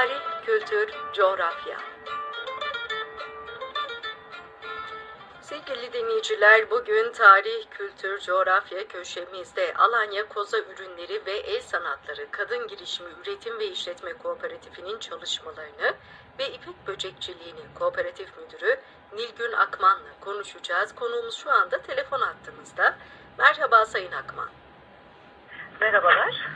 Tarih, kültür, coğrafya. Sevgili dinleyiciler, bugün tarih, kültür, coğrafya köşemizde Alanya Koza Ürünleri ve El Sanatları Kadın Girişimi Üretim ve İşletme Kooperatifinin çalışmalarını ve İpek Böcekçiliğini Kooperatif Müdürü Nilgün Akman'la konuşacağız. Konuğumuz şu anda telefon attığımızda. Merhaba Sayın Akman. Merhabalar.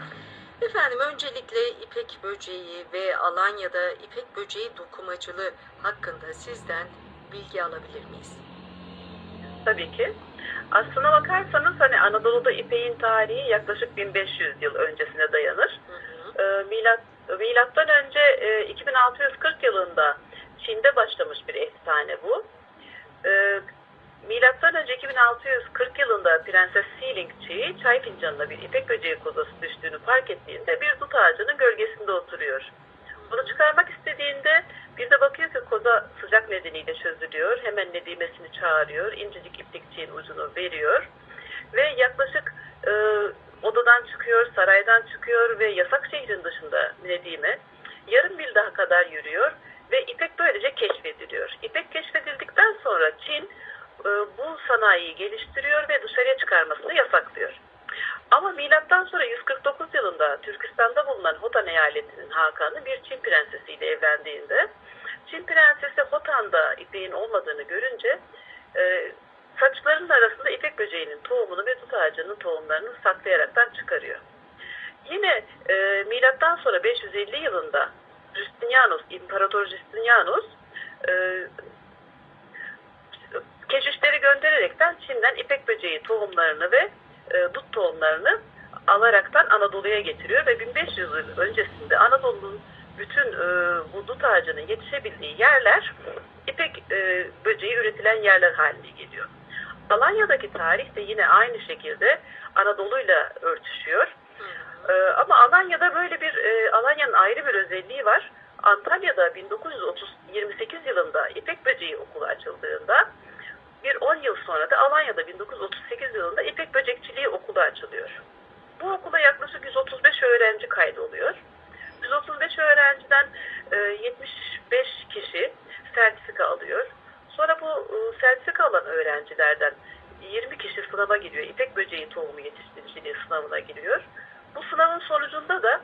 Efendim öncelikle ipek böceği ve Alanya'da ipek böceği dokumacılığı hakkında sizden bilgi alabilir miyiz? Tabii ki. Aslına bakarsanız hani Anadolu'da ipeğin tarihi yaklaşık 1500 yıl öncesine dayanır. Hı hı. Ee, milat, milattan önce e, 2640 yılında Çin'de başlamış bir efsane bu. Ee, milattan önce 2640 yılında Prenses Silingçi çay fincanına bir ipek böceği kozası düştüğünü fark ettiğinde bir dut ağacının gölgesinde oturuyor. Bunu çıkarmak istediğinde bir de bakıyor ki koza sıcak nedeniyle çözülüyor. Hemen nedimesini çağırıyor. İncecik iplikçiğin ucunu veriyor. Ve yaklaşık e, odadan çıkıyor, saraydan çıkıyor ve yasak şehrin dışında Nedime yarım mil daha kadar yürüyor ve ipek böylece keşfediliyor. İpek keşfedildikten sonra Çin e, bu sanayiyi geliştiriyor ve dışarıya çıkarmasını yasaklıyor. Ama milattan sonra 149 yılında Türkistan'da bulunan Hotan eyaletinin Hakan'ı bir Çin prensesiyle evlendiğinde Çin prensesi Hotan'da ipeğin olmadığını görünce e, saçlarının arasında ipek böceğinin tohumunu ve dut ağacının tohumlarını saklayaraktan çıkarıyor. Yine e, milattan sonra 550 yılında Justinianus, İmparator Justinianus e, keşişleri göndererekten Çin'den ipek böceği tohumlarını ve e, dut tohumlarını alaraktan Anadolu'ya getiriyor ve 1500 yıl öncesinde Anadolu'nun bütün e, bu dut ağacının yetişebildiği yerler ipek e, böceği üretilen yerler haline geliyor. Alanya'daki tarih de yine aynı şekilde Anadolu'yla örtüşüyor. Hı. Ee, ama Alanya'da böyle bir e, Alanya'nın ayrı bir özelliği var. Antalya'da 1928 yılında İpek Böceği Okulu açıldığında bir 10 yıl sonra da Alanya'da 1938 yılında İpek Böcekçiliği Okulu açılıyor. Bu okula yaklaşık 135 öğrenci kaydoluyor. 135 öğrenciden e, 75 kişi sertifika alıyor. Sonra bu e, sertifika alan öğrencilerden 20 kişi sınava giriyor. İpek böceği tohumu yetiştiriciliği sınavına giriyor. Bu sınavın sonucunda da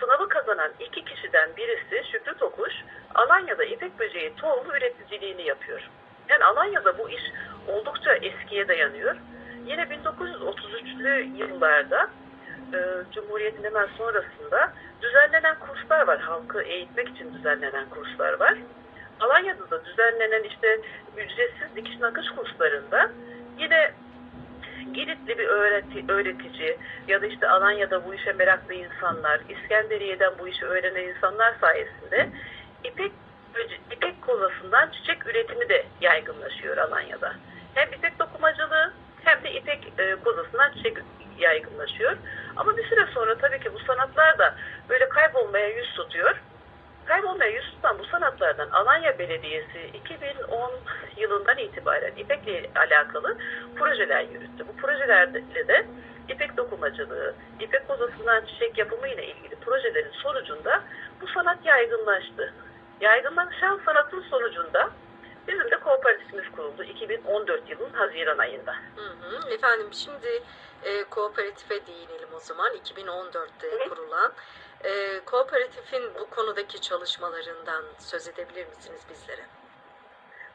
sınavı kazanan iki kişiden birisi Şükrü Tokuş, Alanya'da ipek böceği tohumu üreticiliğini yapıyor. Yani Alanya'da bu iş oldukça eskiye dayanıyor. Yine 1933'lü yıllarda e, Cumhuriyet'in hemen sonrasında düzenlenen kurslar var. Halkı eğitmek için düzenlenen kurslar var. Alanya'da da düzenlenen işte ücretsiz dikiş nakış kurslarında yine Giritli bir öğreti, öğretici ya da işte Alanya'da bu işe meraklı insanlar, İskenderiye'den bu işi öğrenen insanlar sayesinde ipek ipek kozasından çiçek üretimi de yaygınlaşıyor Alanya'da. Hem ipek dokumacılığı hem de ipek e, kozasından çiçek yaygınlaşıyor. Ama bir süre sonra tabii ki bu sanatlar da böyle kaybolmaya yüz tutuyor. Kaybolmaya yüz tutan bu sanatlardan Alanya Belediyesi 2010 yılından itibaren İpek'le alakalı projeler yürüttü. Bu projelerle de İpek dokumacılığı, İpek kozasından çiçek yapımı ile ilgili projelerin sonucunda bu sanat yaygınlaştı. Yaygınlaşan sanatın sonucunda bizim de kooperatifimiz kuruldu 2014 yılının Haziran ayında. Hı hı. Efendim şimdi e, kooperatife değinelim o zaman. 2014'te Hı kurulan. E, kooperatifin bu konudaki çalışmalarından söz edebilir misiniz bizlere?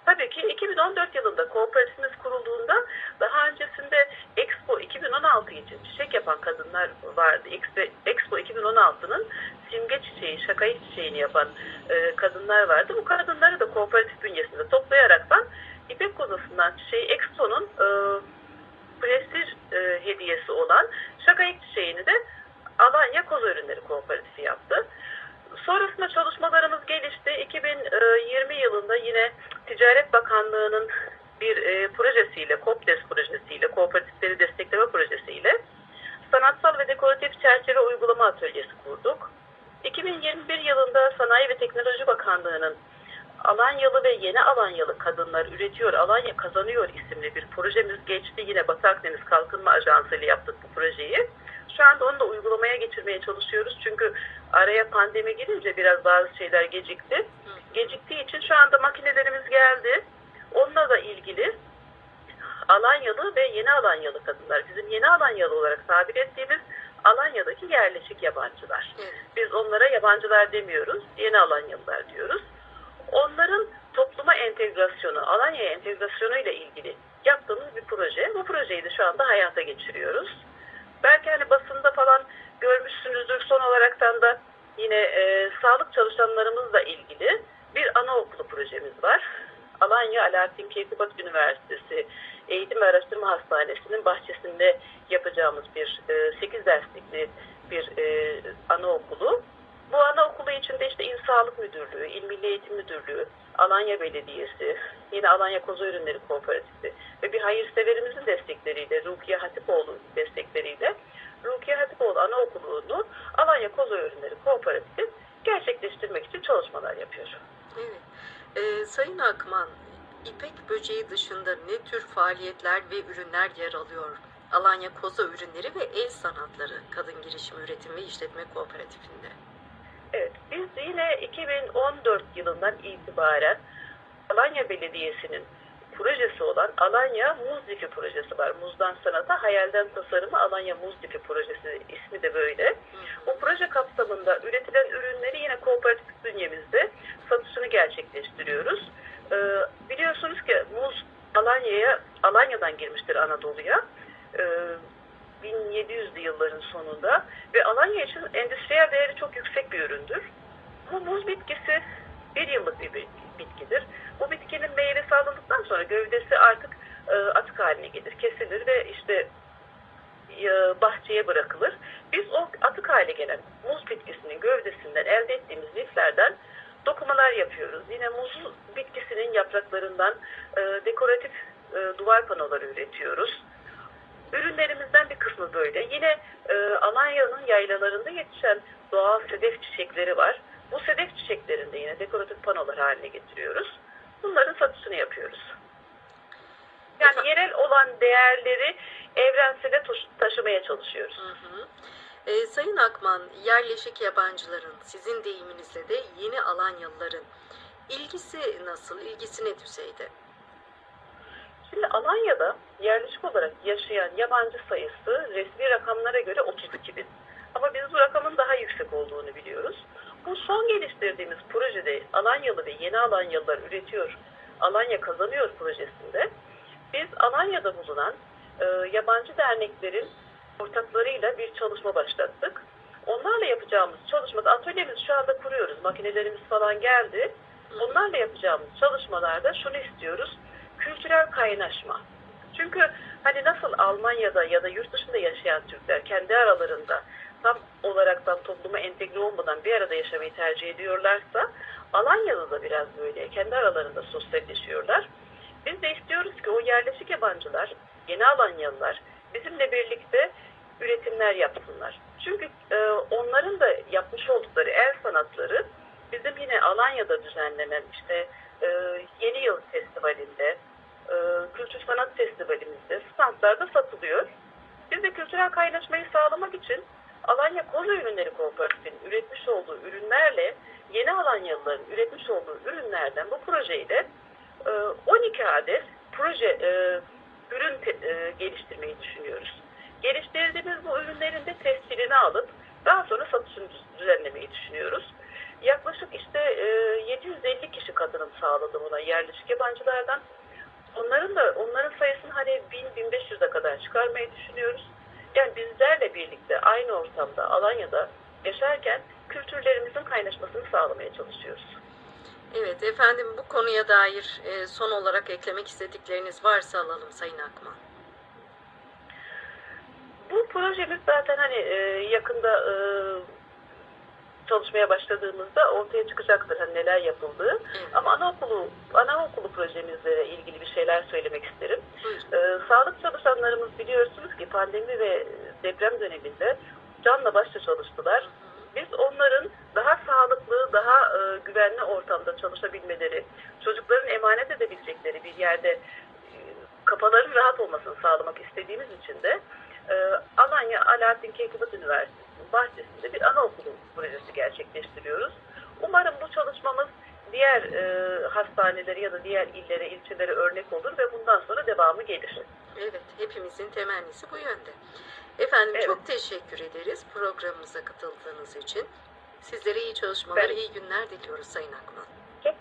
Tabii ki 2014 yılında kooperatifimiz kurulduğunda daha öncesinde Expo 2016 için çiçek yapan kadınlar vardı. Expo, Expo 2016'nın simge çiçeği, şakayı çiçeğini yapan e, kadınlar vardı. Bu kadınları da kooperatif bünyesinde toplayaraktan İpek kozasından çiçeği Expo'nun e, prestij e, hediyesi olan şakayık çiçeğini de Alanya Koza Ürünleri Kooperatifi yaptı. Sonrasında çalışmalarımız gelişti. 2020 yılında yine Ticaret Bakanlığı'nın bir e, projesiyle, KOPDES projesiyle, kooperatifleri destekleme projesiyle sanatsal ve dekoratif çerçeve uygulama atölyesi kurduk. 2021 yılında Sanayi ve Teknoloji Bakanlığı'nın Alanyalı ve yeni Alanyalı kadınlar üretiyor, Alanya kazanıyor isimli bir projemiz geçti. Yine Batı Akdeniz Kalkınma Ajansı ile yaptık bu projeyi. Şu anda onu da uygulamaya geçirmeye çalışıyoruz. Çünkü araya pandemi girince biraz bazı şeyler gecikti. Geciktiği için şu anda makinelerimiz geldi. Onunla da ilgili Alanyalı ve yeni Alanyalı kadınlar. Bizim yeni Alanyalı olarak tabir ettiğimiz Alanya'daki yerleşik yabancılar. Biz onlara yabancılar demiyoruz, yeni Alanyalılar diyoruz. Onların topluma entegrasyonu, Alanya'ya entegrasyonu ile ilgili yaptığımız bir proje. Bu projeyi de şu anda hayata geçiriyoruz. Belki hani basında falan görmüşsünüzdür. Son olaraktan da yine e, sağlık çalışanlarımızla ilgili bir anaokulu projemiz var. Alanya Alaaddin Keykubat Üniversitesi Eğitim ve Araştırma Hastanesi'nin bahçesinde yapacağımız bir e, 8 derslikli bir e, anaokulu. Bu anaokulu içinde işte İl Sağlık Müdürlüğü, İl Milli Eğitim Müdürlüğü, Alanya Belediyesi, yine Alanya Koza Ürünleri Kooperatifi ve bir hayırseverimizin destekleriyle, Rukiye Hatipoğlu destekleriyle Rukiye Hatipoğlu Anaokulu'nu Alanya Koza Ürünleri Kooperatifi gerçekleştirmek için çalışmalar yapıyor. Evet. Ee, Sayın Akman, İpek böceği dışında ne tür faaliyetler ve ürünler yer alıyor? Alanya Koza Ürünleri ve El Sanatları Kadın Girişimi Üretim ve İşletme Kooperatifinde. Evet, biz yine 2014 yılından itibaren Alanya Belediyesi'nin projesi olan Alanya Muz Difi projesi var. Muzdan sanata, hayalden tasarıma Alanya Muz Difi projesi ismi de böyle. Bu proje kapsamında üretilen ürünleri yine kooperatif bünyemizde satışını gerçekleştiriyoruz. Ee, biliyorsunuz ki muz Alanya'ya Alanya'dan girmiştir Anadolu'ya. Ee, 1700'lü yılların sonunda ve Alanya için endüstriyel değeri çok yüksek bir üründür. Bu muz bitkisi bir yıllık bir bit- bitkidir. Bu bitkinin meyvesi alındıktan sonra gövdesi artık e, atık haline gelir, kesilir ve işte e, bahçeye bırakılır. Biz o atık hale gelen muz bitkisinin gövdesinden elde ettiğimiz liflerden dokumalar yapıyoruz. Yine muz bitkisinin yapraklarından e, dekoratif e, duvar panoları üretiyoruz. Ürünlerimizden bir kısmı böyle. Yine e, Alanya'nın yaylalarında yetişen doğal sedef çiçekleri var. Bu sedef çiçeklerinde yine dekoratif panolar haline getiriyoruz. Bunların satışını yapıyoruz. Yani yerel olan değerleri evrensele taşı- taşımaya çalışıyoruz. Hı hı. Ee, Sayın Akman, yerleşik yabancıların, sizin deyiminizle de yeni Alanyalıların ilgisi nasıl, ilgisi ne düzeyde? Şimdi Alanya'da yerleşik olarak yaşayan yabancı sayısı resmi rakamlara göre 32 bin. Ama biz bu rakamın daha yüksek olduğunu biliyoruz. Bu son geliştirdiğimiz projede Alanyalı ve yeni Alanyalılar üretiyor, Alanya kazanıyor projesinde biz Alanya'da bulunan e, yabancı derneklerin ortaklarıyla bir çalışma başlattık. Onlarla yapacağımız çalışmada atölyemizi şu anda kuruyoruz. Makinelerimiz falan geldi. Onlarla yapacağımız çalışmalarda şunu istiyoruz. Kültürel kaynaşma. Çünkü hani nasıl Almanya'da ya da yurt dışında yaşayan Türkler kendi aralarında tam olaraktan topluma entegre olmadan bir arada yaşamayı tercih ediyorlarsa Alanya'da da biraz böyle kendi aralarında sosyalleşiyorlar. Biz de istiyoruz ki o yerleşik yabancılar, yeni Alanyalılar bizimle birlikte üretimler yapsınlar. Çünkü e, onların da yapmış oldukları el sanatları bizim yine Alanya'da düzenlenen işte e, Yeni Yıl Festivali'nde, e, Kültür Sanat Festivalimizde standlarda satılıyor. Biz de kültürel kaynaşmayı sağlamak için Alanya Koza Ürünleri Kooperatifi'nin üretmiş olduğu ürünlerle yeni Alanyalıların üretmiş olduğu ürünlerden bu projeyle e, 12 adet proje e, ürün e, geliştirmeyi düşünüyoruz. Geliştirdiğimiz bu ürünlerin de tescilini alıp daha sonra satışını düz- düzenlemeyi düşünüyoruz. Yaklaşık işte e, 750 kişi katılım sağladı buna yerleşik yabancılardan. Onların da onların sayısını hani 1000-1500'e kadar çıkarmayı düşünüyoruz. Yani bizlerle birlikte aynı ortamda Alanya'da yaşarken kültürlerimizin kaynaşmasını sağlamaya çalışıyoruz. Evet efendim bu konuya dair e, son olarak eklemek istedikleriniz varsa alalım Sayın Akman. Bu projemiz zaten hani e, yakında e, çalışmaya başladığımızda ortaya çıkacaktır hani neler yapıldığı. Evet. Ama anaokulu anaokulu projemizle ilgili bir şeyler söylemek isterim. Ee, sağlık çalışanlarımız biliyorsunuz ki pandemi ve deprem döneminde canla başla çalıştılar. Biz onların daha sağlıklı, daha e, güvenli ortamda çalışabilmeleri, çocukların emanet edebilecekleri bir yerde e, kafaların rahat olmasını sağlamak istediğimiz için de e, Alanya Alaaddin Keykubat Üniversitesi'nin bahçesinde bir anaokulu projesi gerçekleştiriyoruz. Umarım bu çalışmamız diğer e, hastaneleri ya da diğer illere, ilçelere örnek olur ve bundan sonra devamı gelir. Evet, hepimizin temennisi bu yönde. Efendim Evet. çok teşekkür ederiz programımıza katıldığınız için. Sizlere iyi çalışmalar, Ben- iyi günler diliyoruz Sayın Akman. Çok,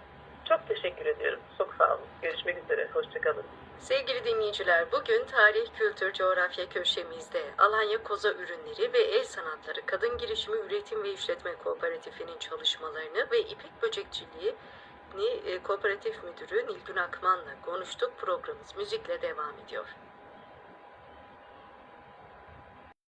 çok teşekkür ediyorum. Sağ olun. Görüşmek üzere. Hoşçakalın. Sevgili dinleyiciler, bugün tarih, kültür, coğrafya köşemizde Alanya Koza Ürünleri ve El Sanatları Kadın Girişimi Üretim ve İşletme Kooperatifi'nin çalışmalarını ve İpek Böcekçiliği e, Kooperatif Müdürü Nilgün Akman'la konuştuk. Programımız müzikle devam ediyor.